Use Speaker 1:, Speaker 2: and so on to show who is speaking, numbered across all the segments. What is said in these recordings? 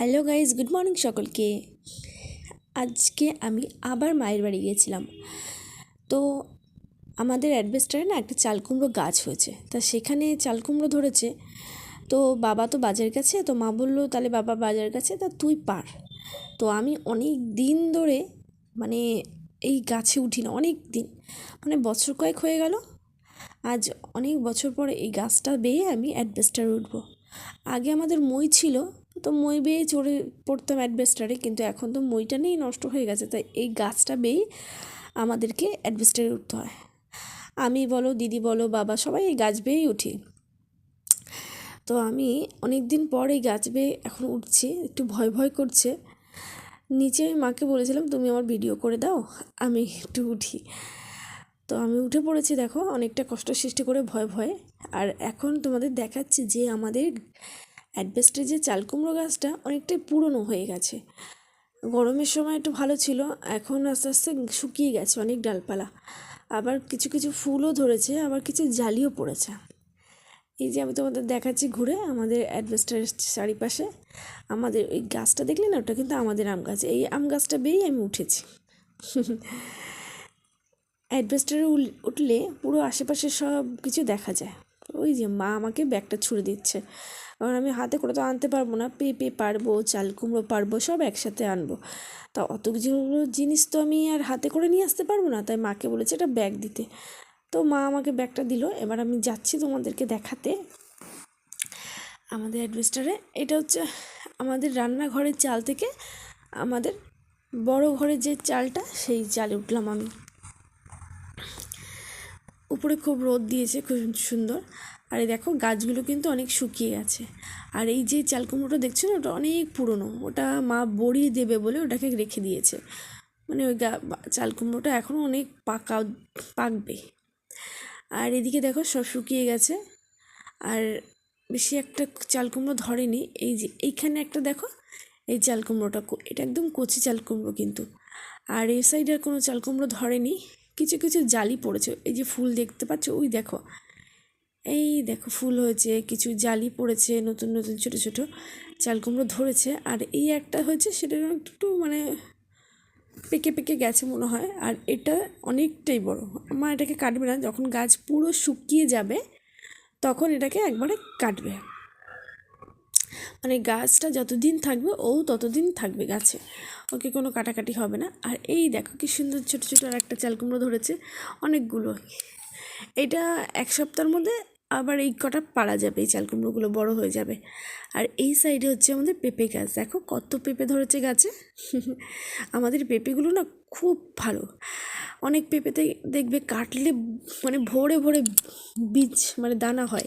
Speaker 1: Hello guys good morning সকলকে। আজকে আমি আবার মায়ের বাড়ি গিয়েছিলাম। তো আমাদের অ্যাডভেস্টারে না একটা চালকুমড়ো গাছ হয়েছে। তা সেখানে চালকুমড়ো ধরেছে। তো বাবা তো বাজারের কাছে তো মা বলল, তাহলে বাবা বাজারের কাছে তা তুই পার। তো আমি অনেক দিন ধরে মানে এই গাছে উঠি না অনেক দিন। মানে বছর কয়েক হয়ে গেল। আজ অনেক বছর পরে এই গাছটা বেয়ে আমি অ্যাডভেস্টারে উঠবো। আগে আমাদের মই ছিল তো মই বেয়ে চড়ে পড়তাম অ্যাডভেস্টারে, কিন্তু এখন তো মইটা নেই, নষ্ট হয়ে গেছে। তাই এই গাছটা বেয়ে আমাদেরকে অ্যাডভেস্টারে উঠতে হয়। আমি বলো, দিদি বলো, বাবা সবাই এই গাছ বেয়েই উঠি। তো আমি অনেক দিন পর এই গাছ বেয়ে এখন উঠছি, একটু ভয় ভয় করছে। নিচে আমি মাকে বলেছিলাম, তুমি আমার ভিডিও করে দাও, আমি একটু উঠি। তো আমি উঠে পড়েছি, দেখো, অনেকটা কষ্ট সৃষ্টি করে ভয় ভয়ে। আর এখন তোমাদের দেখাচ্ছি যে আমাদের অ্যাডভেস্টের যে চালকুমড়ো গাছটা অনেকটাই পুরনো হয়ে গেছে। গরমের সময় একটু ভালো ছিল, এখন আস্তে আস্তে শুকিয়ে গেছে অনেক ডালপালা। আবার কিছু কিছু ফুলও ধরেছে, আবার কিছু জালিও পড়েছে। এই যে আমি তোমাদের দেখাচ্ছি ঘুরে আমাদের অ্যাডভেস্টারের চারিপাশে, আমাদের ওই গাছটা দেখলে না, ওটা কিন্তু আমাদের আম গাছ। এই আম গাছটা বেয়েই আমি উঠেছি। অ্যাডভেস্টারে উঠলে পুরো আশেপাশে সব কিছু দেখা যায়। ওই যে মা আমাকে ব্যাগটা ছুড়ে দিচ্ছে। কারণ আমি হাতে করে তো আনতে পারব না পেঁপে পারব, চাল কুমড়ো পারব, সব একসাথে আনব। তা অত কিছু জিনিস তো আমি আর হাতে করে নিয়ে আসতে পারব না, তাই মাকে বলেছে একটা ব্যাগ দিতে। তো মা আমাকে ব্যাগটা দিল, এবার আমি যাচ্ছি তোমাদেরকে দেখাতে। আমাদের অ্যাডভেস্টারে, এটা হচ্ছে আমাদের রান্নাঘরের চাল থেকে আমাদের বড় ঘরের যে চালটা, সেই চালে উঠলাম আমি। উপরে খুব রোদ দিয়েছে, খুব সুন্দর। আর এই দেখো, গাছগুলো কিন্তু অনেক শুকিয়ে গেছে। আর এই যে চাল কুমড়োটা দেখছ না, ওটা অনেক পুরনো। ওটা মা বড়ি দেবে বলে ওটাকে রেখে দিয়েছে। মানে ওই চাল কুমড়োটা এখনও অনেক পাকা, পাকবে। আর এদিকে দেখো, সব শুকিয়ে গেছে। আর বেশি একটা চাল কুমড়ো ধরেনি। এই যে এইখানে একটা দেখো, এই চাল কুমড়োটা এটা একদম কচি চাল কুমড়ো কিন্তু। আর এই সাইডে আর কোনো চাল কুমড়ো ধরেনি। কিছু কিছু জালি পড়েছে। এই যে ফুল দেখতে পাচ্ছ, ওই দেখো। এই দেখো, ফুল হয়েছে, কিছু জালি পড়েছে, নতুন নতুন ছোট ছোট চাল কুমড়ো ধরেছে। আর এই একটা হয়েছে, সেটা একটু মানে পেকে পেকে গেছে মনে হয়। আর এটা অনেকটাই বড়। মা এটাকে কাটবে না, যখন গাছ পুরো শুকিয়ে যাবে, তখন এটাকে একবারে কাটবে। মানে গাছটা যতদিন থাকবে, ও ততদিন থাকবে গাছে। ওকে কোনো কাটাকাটি হবে না। আর এই দেখো কি সুন্দর ছোটো ছোটো আর একটা চাল কুমড়ো ধরেছে, অনেকগুলো। এটা এক সপ্তাহের মধ্যে আবার এই কটা পারা যাবে, এই চাল কুমড়োগুলো বড়ো হয়ে যাবে। আর এই সাইডে হচ্ছে আমাদের পেঁপে গাছ। দেখো কত পেঁপে ধরেছে গাছে। আমাদের পেঁপেগুলো না খুব ভালো। অনেক পেঁপেতে দেখবে কাটলে মানে ভরে ভরে বীজ মানে দানা হয়।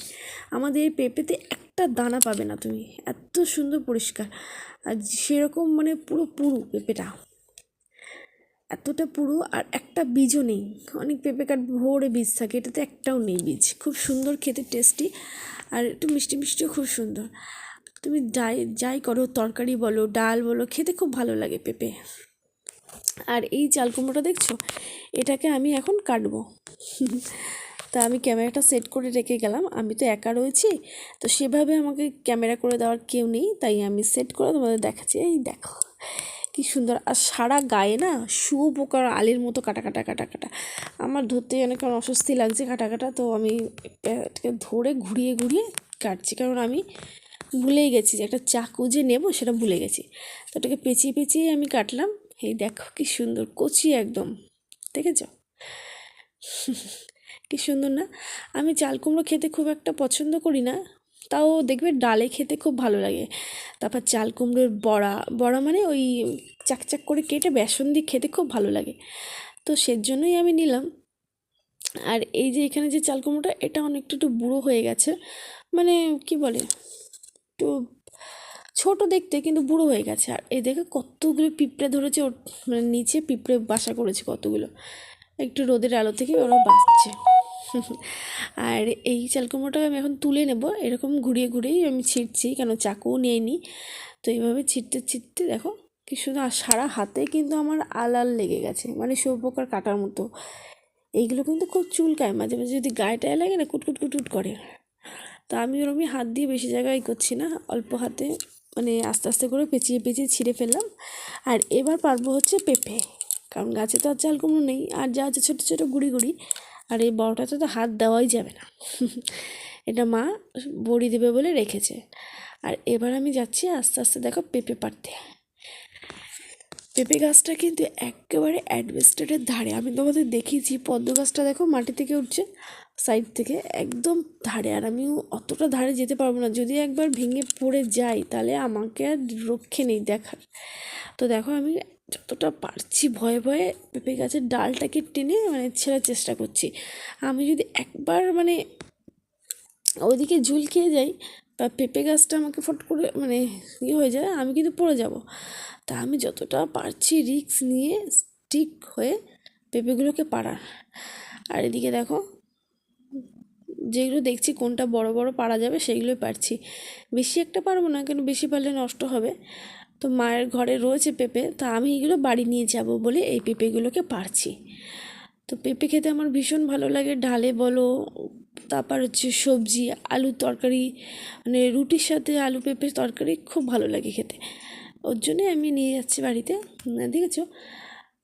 Speaker 1: আমাদের পেঁপেতে একটা দানা পাবে না তুমি। এত সুন্দর পরিষ্কার। আর সেরকম মানে পুরো পুরু পেঁপেটা। এতটা পুরো আর একটা বীজও নেই। অনেক পেঁপে কাঠ ভোরে বীজ থাকে, এটাতে একটাও নেই বীজ। খুব সুন্দর, খেতে টেস্টি আর একটু মিষ্টি মিষ্টিও খুব সুন্দর। তুমি যাই যাই করো, তরকারি বলো, ডাল বলো, খেতে খুব ভালো লাগে পেঁপে। আর এই চাল কুমড়োটা দেখছ? এটাকে আমি এখন কাটবো। তা আমি ক্যামেরাটা সেট করে রেখে গেলাম। আমি তো একা রয়েছি, তো সেভাবে আমাকে ক্যামেরা করে দেওয়ার কেউ নেই, তাই আমি সেট করে তোমাদের দেখাচ্ছি। এই দেখো, কি সুন্দর। আর সারা গায়ে না শুয়োপোকার আলের মতো কাটা কাটা কাটা কাটা। আমার ধরতে অনেক অস্বস্তি লাগছে কাটা কাটা, তো আমি ধরে ঘুরিয়ে ঘুরিয়ে কাটছি। কারণ আমি ভুলেই গেছি যে একটা চাকু যে নেব সেটা ভুলে গেছি। তো ওটাকে পেঁচিয়ে পেঁচিয়ে আমি কাটলাম। এই দেখো কি সুন্দর, কচি একদম, দেখেছ? কি সুন্দর না? আমি চাল কুমড়ো খেতে খুব একটা পছন্দ করি না, তাও দেখবে ডালে খেতে খুব ভালো লাগে। তারপর চাল কুমড়োর বড়া বড়া মানে ওই চাকচাক করে কেটে বেসন দিয়ে খেতে খুব ভালো লাগে। তো সেজন্যই আমি নিলাম। আর এই যে এখানে যে চাল কুমড়োটা, এটা অনেকটা একটু বুড়ো হয়ে গেছে। মানে কি বলে? একটু ছোট দেখতে কিন্তু বুড়ো হয়ে গেছে। আর এই দেখে কতগুলো পিঁপড়ে ধরেছে ওর মানে নিচে পিঁপড়ে বাসা করেছে কতগুলো। একটু রোদের আলো থেকে ওরা বাঁচছে। আর এই চাল কুমড়োটা আমি এখন তুলে নেব। এরকম ঘুরিয়ে ঘুরিয়েই আমি ছিটছি কেন চাকুও নিইনি তো এইভাবে ছিটতে ছিটতে দেখো কি শুধু সারা হাতে কিন্তু আমার আলাল লেগে গেছে মানে শুয়োপোকার কাটার মতো। এইগুলো কিন্তু খুব চুলকায়, মাঝে মাঝে যদি গায়েটায় লাগে না কুটকুট কুটকুট করে। তো আমি ওরকমই হাত দিয়ে বেশি জায়গায় করছি না, অল্প হাতে মানে আস্তে আস্তে করে পেঁচিয়ে পেঁচিয়ে ছিঁড়ে ফেললাম। আর এবার পারব হচ্ছে পেঁপে, কারণ গাছে তো আর চাল কুমড়ো নেই, আর যা আছে ছোটো ছোটো গুঁড়ি গুঁড়ি আর এই বড়টাতে তো হাত দেওয়াই যাবে না। এটা মা বড়ি দেবে বলে রেখেছে। আর এবার আমি যাচ্ছি আস্তে আস্তে দেখো পেঁপে পাড়তে। পেঁপে গাছটা কিন্তু একেবারে অ্যাডভেস্টারের ধারে। আমি তোমাদের দেখিয়েছি, পদ্ম গাছটা দেখো মাটি থেকে উঠছে। সাইড থেকে একদম ধারে। আর আমি অতটা ধারে যেতে পারব না। যদি একবার ভেঙে পড়ে যাই, তাহলে আমাকে আর রক্ষে নেই দেখার। তো দেখো, আমি যতটা পারছি ভয়ে ভয়ে পেঁপে গাছের ডালটাকে টেনে মানে ছেঁড়ার চেষ্টা করছি। আমি যদি একবার মানে ওইদিকে ঝুল খেয়ে যাই, বা পেঁপে গাছটা আমাকে ফট করে মানে ইয়ে হয়ে যায়, আমি কিন্তু পড়ে যাব। তা আমি যতটা পারছি রিক্স নিয়ে স্টিক হয়ে পেঁপেগুলোকে পাড়ার। আর এদিকে দেখো যেগুলো দেখছি কোনটা বড় বড় পারা যাবে সেইগুলোই পারছি। বেশি একটা পারব না কেন বেশি পারলে নষ্ট হবে। তো মায়ের ঘরে রয়েছে পেঁপে, তা আমি এগুলো বাড়ি নিয়ে যাব বলে এই পেঁপেগুলোকে পারছি। তো পেঁপে খেতে আমার ভীষণ ভালো লাগে। ডালে বলো, তারপর হচ্ছে সবজি আলুর তরকারি মানে রুটির সাথে আলু পেঁপের তরকারি খুব ভালো লাগে খেতে। ওর জন্যে আমি নিয়ে যাচ্ছি বাড়িতে। দেখেছ?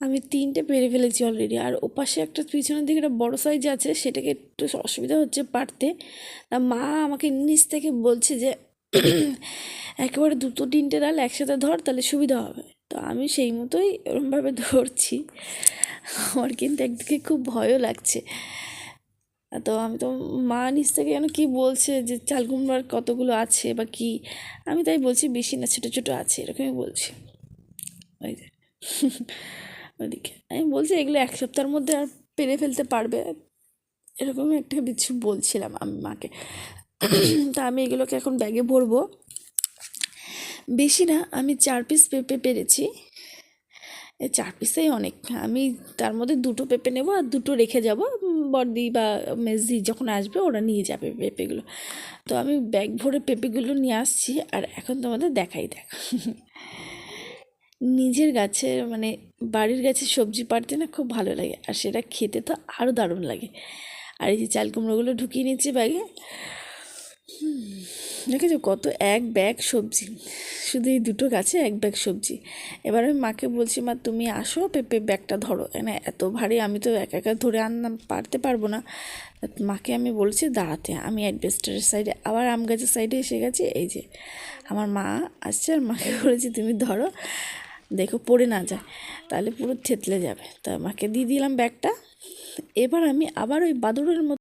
Speaker 1: আমি তিনটে পেরে ফেলেছি অলরেডি আর ওপাশে একটা পিছনের দিকে একটা বড়ো সাইজ আছে, সেটাকে একটু অসুবিধা হচ্ছে পারতে। তা মা আমাকে নিচ থেকে বলছে যে, একেবারে দুটো তিনটে ডাল একসাথে ধর, তাহলে সুবিধা হবে। তো আমি সেই মতোই ওরমভাবে ধরছি। আমার কিন্তু একদিকে খুব ভয়ও লাগছে। তো আমি তো, মা নিচ থেকে যেন কী বলছে যে, চাল কুমড়ার কতগুলো আছে বা কী? আমি তাই বলছি, বেশি না, ছোটো ছোটো আছে, এরকমই বলছি। ওই যে। ওদিকে আমি বলছি, এগুলো এক সপ্তাহের মধ্যে আর পেরে ফেলতে পারবে? এরকমই একটা কিছু বলছিলাম আমি মাকে। তা আমি এগুলোকে এখন ব্যাগে ভরবো। বেশি না, আমি চার পিস পেঁপে পেরেছি। এই চার পিসেই অনেক। আমি তার মধ্যে দুটো পেঁপে নেব আর দুটো রেখে যাব। বড়দি বা মেজদি যখন আসবে, ওরা নিয়ে যাবে পেঁপেগুলো। তো আমি ব্যাগ ভরে পেঁপেগুলো নিয়ে আসছি, আর এখন তোমাদের দেখাই দেখ। নিজের গাছের মানে বাড়ির গাছে সবজি পাড়তে না খুব ভালো লাগে। আর সেটা খেতে তো আরও দারুণ লাগে। আর এই যে চাল কুমড়োগুলো ঢুকিয়ে নিচ্ছি ব্যাগে। দেখেছ কত এক ব্যাগ সবজি। শুধু এই দুটো গাছে এক ব্যাগ সবজি। এবার আমি মাকে বলছি, মা, তুমি আসো, পেঁপে ব্যাগটা ধরো। মানে এত ভারী, আমি তো একা একা ধরে আনলাম, পারতে পারব না। মাকে আমি বলছি, দাঁড়াতে, আমি অ্যাডভেস্টারের সাইডে, আবার আম গাছের সাইডে এসে গেছি। এই যে আমার মা আসছে, আর মাকে বলেছি, তুমি ধরো। দেখো পড়ে না যায়, তাহলে পুরো থেতলে যাবে। তা আমাকে দিয়ে দিলাম ব্যাগটা। এবার আমি আবার ওই বাদুড়ের মতো